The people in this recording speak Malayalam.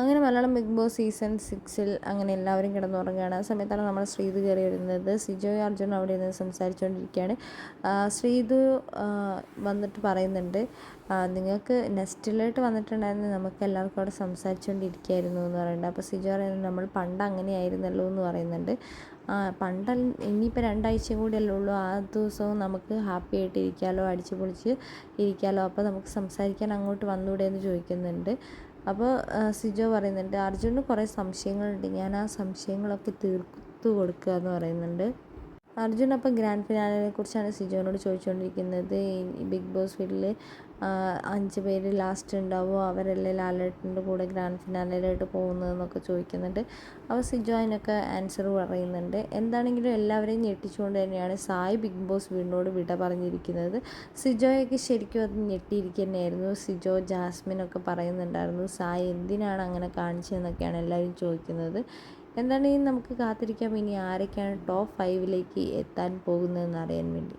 അങ്ങനെ മലയാളം ബിഗ് ബോസ് സീസൺ സിക്സിൽ അങ്ങനെ എല്ലാവരും കിടന്നുറങ്ങുകയാണ്. ആ സമയത്താണ് നമ്മൾ ശ്രീതു കയറി വരുന്നത്. സിജോ അർജുൻ അവിടെ ഇരുന്ന് സംസാരിച്ചുകൊണ്ടിരിക്കുകയാണ്. ശ്രീതു വന്നിട്ട് പറയുന്നുണ്ട് നിങ്ങൾക്ക് നെസ്റ്റിലോട്ട് വന്നിട്ടുണ്ടായിരുന്നു. നമുക്ക് എല്ലാവർക്കും അവിടെ സംസാരിച്ചുകൊണ്ടിരിക്കുകയായിരുന്നു എന്ന് പറയുന്നുണ്ട്. അപ്പോൾ സിജോ പറയുന്നത് നമ്മൾ പണ്ട് അങ്ങനെയായിരുന്നല്ലോ എന്ന് പറയുന്നുണ്ട്. പണ്ട് ഇനിയിപ്പോൾ രണ്ടാഴ്ച കൂടിയല്ലേ ഉള്ളൂ. ആ ദിവസവും നമുക്ക് ഹാപ്പി ആയിട്ട് ഇരിക്കാമല്ലോ അടിച്ച് പൊളിച്ച് ഇരിക്കാമല്ലോ അപ്പോൾ നമുക്ക് സംസാരിക്കാൻ അങ്ങോട്ട് വന്നൂടെ എന്ന് ചോദിക്കുന്നുണ്ട്. അപ്പോൾ സിജോ പറയുന്നുണ്ട് അർജുന് കുറേ സംശയങ്ങളുണ്ട്. ഞാൻ ആ സംശയങ്ങളൊക്കെ തീർത്തു കൊടുക്കുക എന്ന് പറയുന്നുണ്ട്. അർജുൻ അപ്പം ഗ്രാൻഡ് ഫിനാലിനെ കുറിച്ചാണ് സിജോനോട് ചോദിച്ചുകൊണ്ടിരിക്കുന്നത്. ബിഗ് ബോസ് വീട്ടിൽ അഞ്ച് പേര് ലാസ്റ്റ് ഉണ്ടാവുമോ? അവരല്ലേ ലാലേട്ടന്റെ കൂടെ ഗ്രാൻഡ് ഫിനാലിലോട്ട് പോകുന്നതെന്നൊക്കെ ചോദിക്കുന്നുണ്ട്. അപ്പോൾ സിജോ അതിനൊക്കെ ആൻസർ പറയുന്നുണ്ട്. എന്താണെങ്കിലും എല്ലാവരെയും ഞെട്ടിച്ചുകൊണ്ട് തന്നെയാണ് സായ് ബിഗ് ബോസ് വീടിനോട് വിട പറഞ്ഞിരിക്കുന്നത്. സിജോയൊക്കെ ശരിക്കും അത് ഞെട്ടിയിരിക്കുക തന്നെയായിരുന്നു സിജോ ജാസ്മിനൊക്കെ പറയുന്നുണ്ടായിരുന്നു സായ് എന്തിനാണ് അങ്ങനെ കാണിച്ചതെന്നൊക്കെയാണ് എല്ലാവരും ചോദിക്കുന്നത്. എന്താണെങ്കിലും നമുക്ക് കാത്തിരിക്കാം ഇനി ആരൊക്കെയാണ് ടോപ്പ് ഫൈവിലേക്ക് എത്താൻ പോകുന്നതെന്ന് അറിയാൻ വേണ്ടി.